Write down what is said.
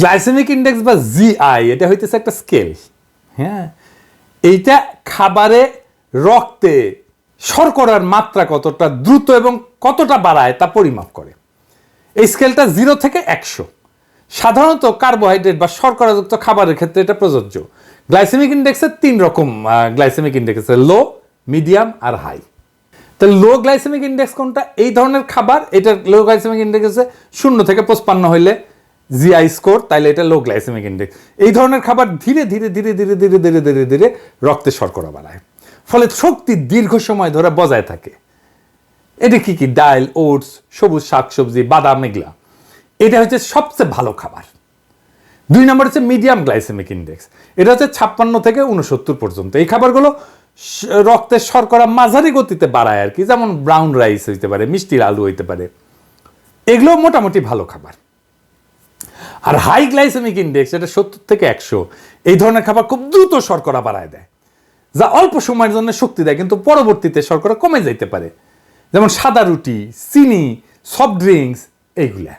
Glycaemic index বা GI এটা হইতেছে একটা স্কেল। হ্যাঁ? এইটা খাবারে রক্তে শর্করার মাত্রা কতটা দ্রুত এবং কতটা বাড়ায় তা পরিমাপ করে। এই স্কেলটা জিরো থেকে একশো। সাধারণত কার্বোহাইড্রেট বা শর্করাযুক্ত খাবারের ক্ষেত্রে এটা প্রযোজ্য। গ্লাইসেমিক ইন্ডেক্সের তিন রকম গ্লাইসেমিক ইন্ডেক্স আছে লো, মিডিয়াম আর হাই। তো লো গ্লাইসেমিক ইন্ডেক্স কোনটা? এই ধরনের খাবার এটা লো গ্লাইসেমিক ইন্ডেক্স শূন্য থেকে পঁচপান্ন হইলে জিআই স্কোর তাইলে এটা লো গ্লাইসেমিক ইন্ডেক্স এই ধরনের খাবার ধীরে ধীরে ধীরে ধীরে ধীরে ধীরে ধীরে ধীরে রক্তে শর্করা বাড়ায়। ফলে শক্তি দীর্ঘ সময় ধরে বজায় থাকে। এটা কি কি? ডাল, ওটস, সবুজ শাকসবজি, বাদাম, এগুলা। এটা হচ্ছে সবচেয়ে ভালো খাবার। দুই নম্বর হচ্ছে মিডিয়াম গ্লাইসেমিক ইন্ডেক্স এটা হচ্ছে ছাপ্পান্ন থেকে উনসত্তর পর্যন্ত। এই খাবারগুলো রক্তের শর্করা মাঝারি গতিতে বাড়ায় আর কি। যেমন ব্রাউন রাইস হইতে পারে, মিষ্টির আলু হইতে পারে। এগুলো মোটামুটি ভালো খাবার। আর হাই গ্লাইসেমিক ইন্ডেক্স এটা সত্তর থেকে একশো, এই ধরনের খাবার খুব দ্রুত শর্করা বাড়ায় দেয়, যা অল্প সময়ের জন্য শক্তি দেয়, কিন্তু পরবর্তীতে শর্করা কমে যাইতে পারে। যেমন সাদা রুটি, চিনি সফট ড্রিঙ্কস এইগুলা।